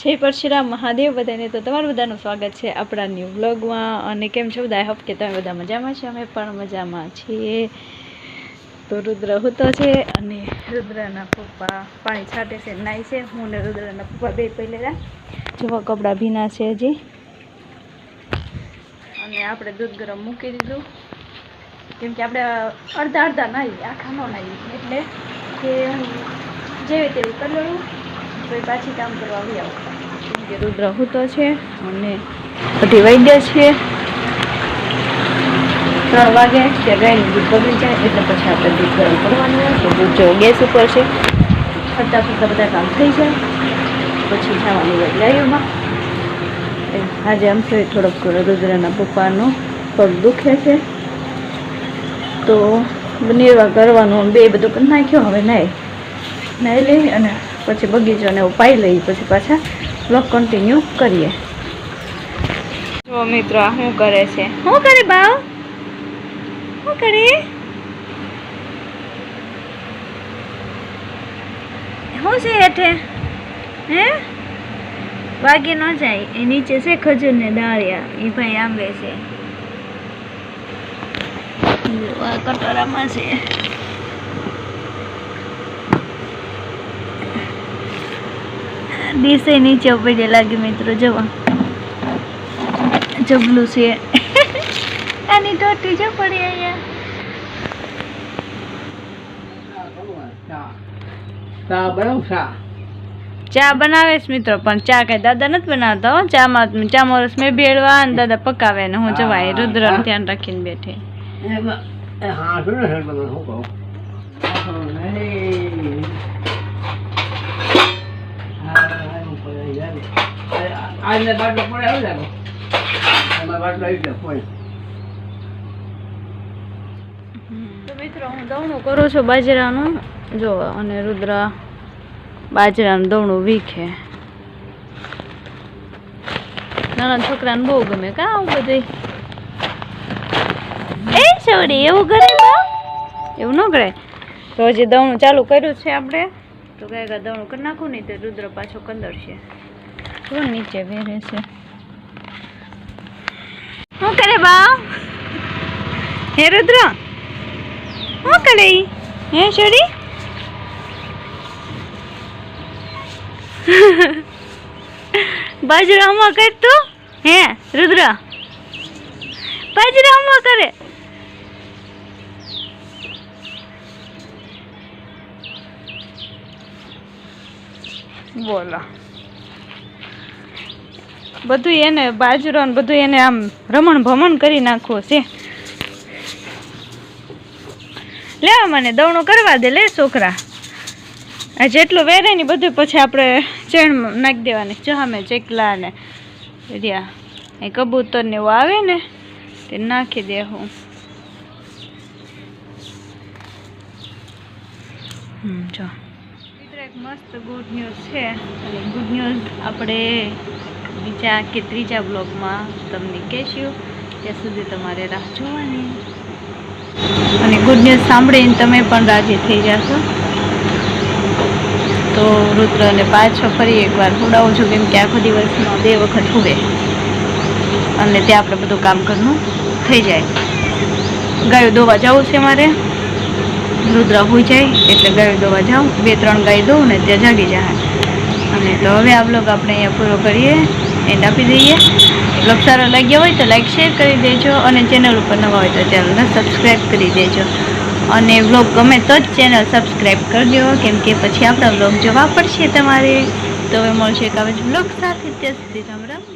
જય પરશુરામ મહાદેવ બધાને. તો તમારું બધાનું સ્વાગત છે આપણા ન્યૂ બ્લોગમાં અને કેમ છો બધા? હોપ કે તમે બધા મજામાં છે. અમે પણ મજામાં છીએ. તો રુદ્ર હોતો છે અને રુદ્રના પપ્પા પાણી છાંટે છે નાય છે. હું ને રુદ્રના પપ્પા બે પહેલેલા જેવા કપડાં ભીના છે હજી. અને આપણે દૂધ ગરમ મૂકી દીધું. કેમ કે આપણે અડધા અડધા નાહીએ આખા ન એટલે કે જેવી તેવી કલરું પછી પાછી કામ કરવા આવી આવું. રુદ્ર હૂતો છે અને બધી વૈદ્ય છે. ત્રણ વાગે કે ગાયનું દૂધ બગડી જાય, એટલે પછી આપણે દૂધ ગરમ કરવાનું તો દૂધ જો ગેસ ઉપર છે. ફરતા ફરતા બધા કામ થઈ જાય, પછી જવાની ગાયોમાં આજે આમ છે થોડોક રુદ્રના પપ્પાનો પગ દુખે છે. તો નિર્વાહ કરવાનું બે બધું પણ નાખ્યો, હવે નાય નાહી લઈ અને પછી બગીચાને પાઈ લઈ, પછી પાછા બ્લોગ કન્ટિન્યુ કરીએ. જો મિત્રો આ શું કરે છે? શું કરે બાવ? શું કરે શું છે હેઠે? હે? વાગે ન જાય. એ નીચે છે ખજૂર ને દાળિયા. એ ભાઈ આંબે છે. કટોરામાં છે. ડીસે નીચે પડે લાગે મિત્રો જવા જબલું છે. આની ટોટી જો પડી અહીંયા. ચા બનાવ ચા. ચા છે મિત્રો પણ ચા કઈ દાદા નથી બનાવતા હો. ચામાં ચા મોરસ મેં ભેળવા અને દાદા પકાવે ને હું જવાય રુદ્ર ધ્યાન રાખીને બેઠી. હા શું ને સર શું આજને બાટલો પડે આવી લાગે એમાં બાટલો આવી ગયો કોઈ બાજરાનું. જો, અને રુદ્ર બાજરાનું દવણું વીખે. નાના છોકરાને બહુ ગમે. કા આવું બધું એ છોડી, એવું કરે એવું ન કરે? તો હજી દવણું ચાલુ કર્યું છે આપણે. તો કઈ ગદણું કરી નાખું નહીં તો રુદ્ર પાછો કંદર છે. જો નીચે વેરે છે. શું કરે બા હે રુદ્ર? શું કરે? હે છોડી બાજરામાં કરતું હે રુદ્ર? બાજરામાં કરે? બોલો. બધું એને બાજરો ને બધું એને આમ રમણ ભમણ કરી નાખવું છે. લેવા મને દવણું કરવા દે, લે છોકરા. આ જેટલું વેરે ને બધું પછી આપણે ચેણ નાખી દેવાની. ચહામે ચેકલા ને રહ્યા. એ કબૂતર ને એવું આવે ને, તે નાખી દે હું. જો. એક મસ્ત ગુડ ન્યૂઝ છે. અને ગુડ ન્યૂઝ આપણે બીજા કે ત્રીજા બ્લોગમાં તમને કહેશું. ત્યાં સુધી તમારે રાહ જોવાની. અને ગુડ ન્યૂઝ સાંભળીને તમે પણ રાજી થઈ જશો. તો રુદ્રને પાછો ફરી એકવાર હુડાવું છું, કેમ કે આખો દિવસનો બે વખત હુવે. અને ત્યાં આપણે બધું કામ કરવું થઈ જાય. ગાયો દોવા જવું છે મારે. રુદ્ર હોઈ જાય એટલે ગાયું દોવા જાઉં, બે ત્રણ ગાય દઉં ને ત્યાં જાગી જાય અને તો હવે આ બ્લોગ આપણે અહીંયા પૂરો કરીએ એન્ડ આપી દઈએ. બ્લોગ સારો લાગ્યો હોય તો લાઈક શેર કરી દેજો અને ચેનલ ઉપર નવા હોય તો ચેનલને સબસ્ક્રાઈબ કરી દેજો. અને બ્લોગ ગમે તો જ ચેનલ સબસ્ક્રાઈબ કરજો કેમ કે પછી આપણા બ્લોગ જોવા પડશે તમારે. તો હવે મળશે એક આવે બ્લોગ સાથે, ત્યાં સુધી રામ રામ